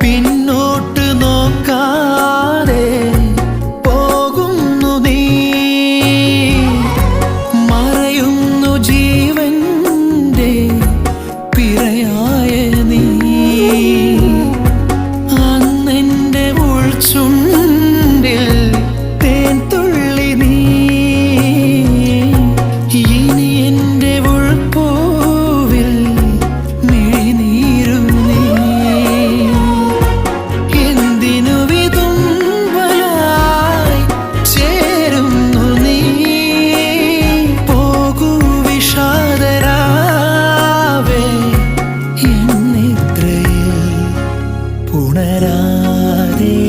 പിന്നോട്ട് പുണരാതെ